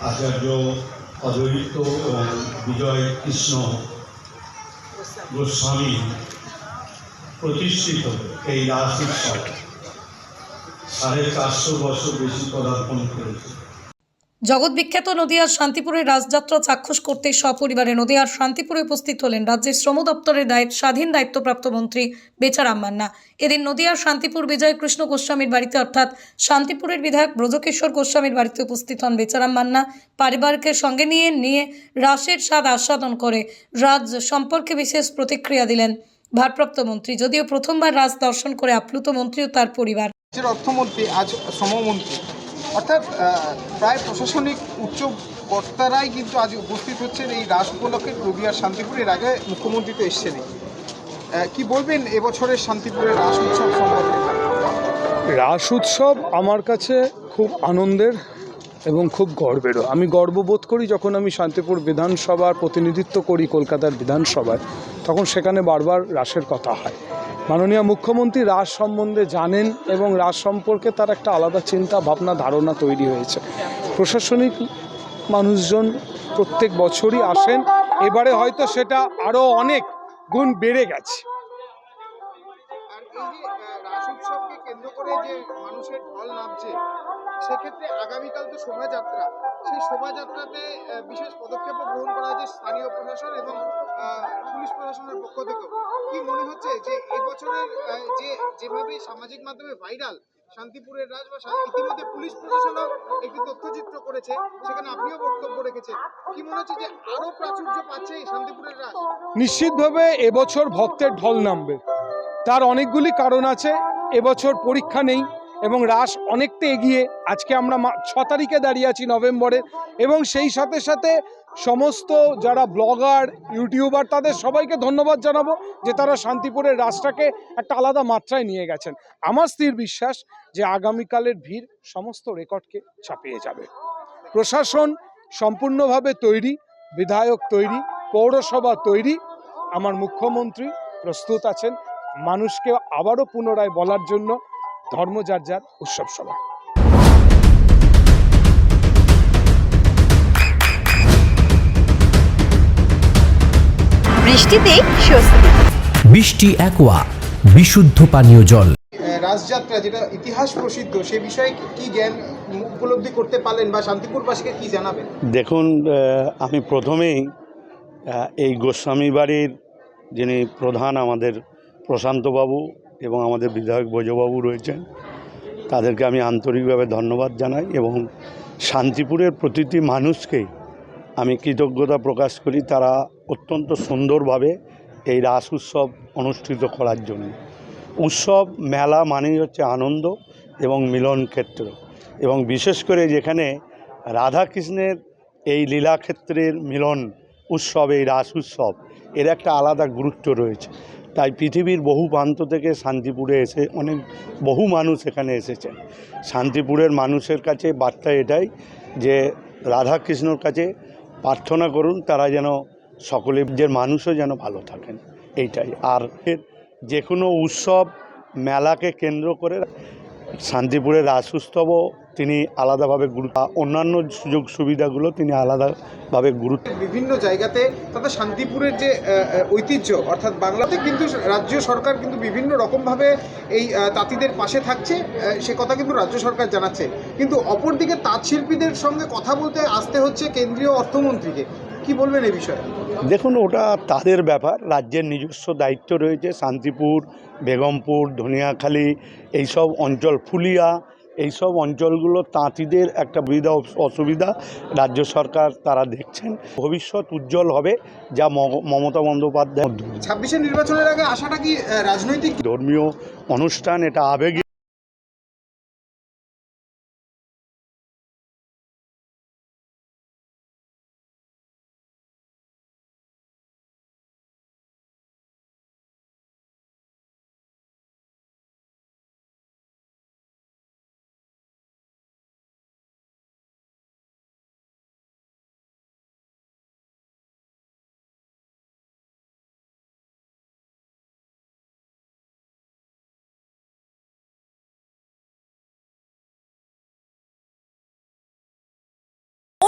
আচার্য অদ্বৈত এবং বিজয় কৃষ্ণ গোস্বামী প্রতিষ্ঠিত এই রাস উৎসব সাড়ে চারশো বছর বেশি পদার্পণ করেছে। জগৎ বিখ্যাত নদিয়ার শান্তিপুরের রাজযাত্রা চাক্ষুষ করতে সপরিবারে নদিয়ার শান্তিপুরে উপস্থিত হলেন রাজ্যের শ্রম দপ্তরের দায়িত্ব, স্বাধীন দায়িত্বপ্রাপ্ত মন্ত্রী বেচারাম মান্না। এদিন নদিয়ার শান্তিপুর বিজয় কৃষ্ণ গোস্বামীর বাড়িতে অর্থাৎ শান্তিপুরের বিধায়ক ব্রজকিশোর গোস্বামীর বাড়িতে উপস্থিত হন বেচারাম মান্না। পরিবারকে সঙ্গে নিয়ে নিয়ে রাসের স্বাদ আস্বাদন করে রাজ সম্পর্কে বিশেষ প্রতিক্রিয়া দিলেন ভারপ্রাপ্ত মন্ত্রী। যদিও প্রথমবার রাজ দর্শন করে আপ্লুত মন্ত্রী ও তার পরিবার। অর্থমন্ত্রী, আজ শ্রমমন্ত্রী। অর্থাৎ প্রায় প্রশাসনিক উচ্চ কর্তারাই কিন্তু আজ উপস্থিত হচ্ছেন এই রাস উপলক্ষে রবিবার শান্তিপুর। এর আগে মুখ্যমন্ত্রী তো এসছেনই। কি বলবেন এবছরের শান্তিপুরের রাস উৎসব সম্পর্কে? রাস উৎসব আমার কাছে খুব আনন্দের এবং খুব গর্বেরও। আমি গর্ববোধ করি যখন আমি শান্তিপুর বিধানসভার প্রতিনিধিত্ব করি কলকাতার বিধানসভায়, তখন সেখানে বারবার রাসের কথা হয়। মাননীয় মুখ্যমন্ত্রী রাস সম্বন্ধে জানেন এবং রাস সম্পর্কে তার একটা আলাদা চিন্তা, ভাবনা, ধারণা তৈরি হয়েছে। প্রশাসনিক মানুষজন প্রত্যেক বছরই আসেন, এবারে হয়তো সেটা আরও অনেক গুণ বেড়ে গেছে। এই যে শোভাযাত্রা, সেই শোভাযাত্রাতে বিশেষ পদক্ষেপ গ্রহণ করা হয়েছে স্থানীয় প্রশাসন এবং পুলিশ প্রশাসনের পক্ষ থেকেও। কি মনে হচ্ছে যে এবছরের যে, যেভাবে সামাজিক মাধ্যমে ভাইরাল শান্তিপুরের রাজ বা ইতিমধ্যে পুলিশ প্রশাসনও একটি তথ্যচিত্র করেছে, সেখানে আপনিও বক্তব্য রেখেছেন। কি মনে হচ্ছে যে আরও প্রাচুর্য পাচ্ছে এই শান্তিপুরের রাজ? নিশ্চিতভাবে এবছর ভক্তের ঢল নামবে। তার অনেকগুলি কারণ আছে এবছর পরীক্ষা নেই এবং রাস অনেকটা এগিয়ে। আজকে আমরা ছ তারিখে দাঁড়িয়ে আছি নভেম্বরে এবং সেই সাথে সাথে সমস্ত যারা ব্লগার, ইউটিউবার, তাদের সবাইকে ধন্যবাদ জানাব যে তারা শান্তিপুরের রাসটাকে একটা আলাদা মাত্রায় নিয়ে গেছেন। আমার স্থির বিশ্বাস যে আগামীকালের ভিড় সমস্ত রেকর্ডকে ছাপিয়ে যাবে। প্রশাসন সম্পূর্ণভাবে তৈরি, বিধায়ক তৈরি, পৌরসভা তৈরি, আমার মুখ্যমন্ত্রী প্রস্তুত আছেন। মানুষকে আবারও পুনরায় বলার জন্য ধর্ম যার যার উৎসব সভা বৃষ্টিতে স্বস্তি। বৃষ্টি অ্যাকোয়া বিশুদ্ধ পানীয় জল। রাসযাত্রা যেটা ইতিহাস প্রসিদ্ধ সে বিষয়ে কি- জ্ঞান উপলব্ধি করতে পারলেন বা শান্তিপুরবাসীকে কি জানাবেন? দেখুন আহ, আমি প্রথমেই আহ, এই গোস্বামী বাড়ির যিনি প্রধান আমাদের প্রশান্তবাবু এবং আমাদের বিধায়ক বৈজবাবু রয়েছেন। তাদেরকে আমি আন্তরিকভাবে ধন্যবাদ জানাই এবং শান্তিপুরের প্রতিটি মানুষকেই আমি কৃতজ্ঞতা প্রকাশ করি তারা অত্যন্ত সুন্দরভাবে এই রাস উৎসব অনুষ্ঠিত করার জন্য। উৎসব, মেলা মানেই হচ্ছে আনন্দ এবং মিলন ক্ষেত্র এবং বিশেষ করে যেখানে রাধাকৃষ্ণের এই লীলাক্ষেত্রের মিলন উৎসব, এই রাস উৎসব, এর একটা আলাদা গুরুত্ব রয়েছে। তাই পৃথিবীর বহু প্রান্ত থেকে শান্তিপুরে এসে অনেক বহু মানুষ এখানে এসেছেন। শান্তিপুরের মানুষের কাছে বার্তা এটাই যে রাধাকৃষ্ণর কাছে প্রার্থনা করুন, তারা যেন সকলে যে মানুষও যেন ভালো থাকেন। এইটাই। আর যে কোনো উৎসব মেলাকে কেন্দ্র করে শান্তিপুরের রাস তিনি আলাদাভাবে গুরুত্ব অন্যান্য সুযোগ সুবিধাগুলো তিনি আলাদাভাবে গুরুত্ব বিভিন্ন জায়গাতে তথা শান্তিপুরের যে ঐতিহ্য অর্থাৎ বাংলাতে কিন্তু রাজ্য সরকার কিন্তু বিভিন্ন রকমভাবে এই তাঁতিদের পাশে থাকছে সে কথা কিন্তু রাজ্য সরকার জানাচ্ছে। কিন্তু অপরদিকে তাঁত শিল্পীদের সঙ্গে কথা বলতে আসতে হচ্ছে কেন্দ্রীয় অর্থমন্ত্রীকে। কি বলবেন এই বিষয়ে? দেখুন ওটা তাদের ব্যাপার রাজ্যের নিজস্ব দায়িত্ব রয়েছে শান্তিপুর বেগমপুর ধনিয়াখালী এইসব অঞ্চল ফুলিয়া এইসব অঞ্চলগুলো তাঁতিদের একটা সুবিধা অসুবিধা। রাজ্য সরকার তারা দেখছেন। ভবিষ্যৎ উজ্জ্বল হবে যা মমতা বন্দ্যোপাধ্যায়। ছাব্বিশের নির্বাচনের আগে আশাটা কি রাজনৈতিক? ধর্মীয় অনুষ্ঠান এটা আবেগী।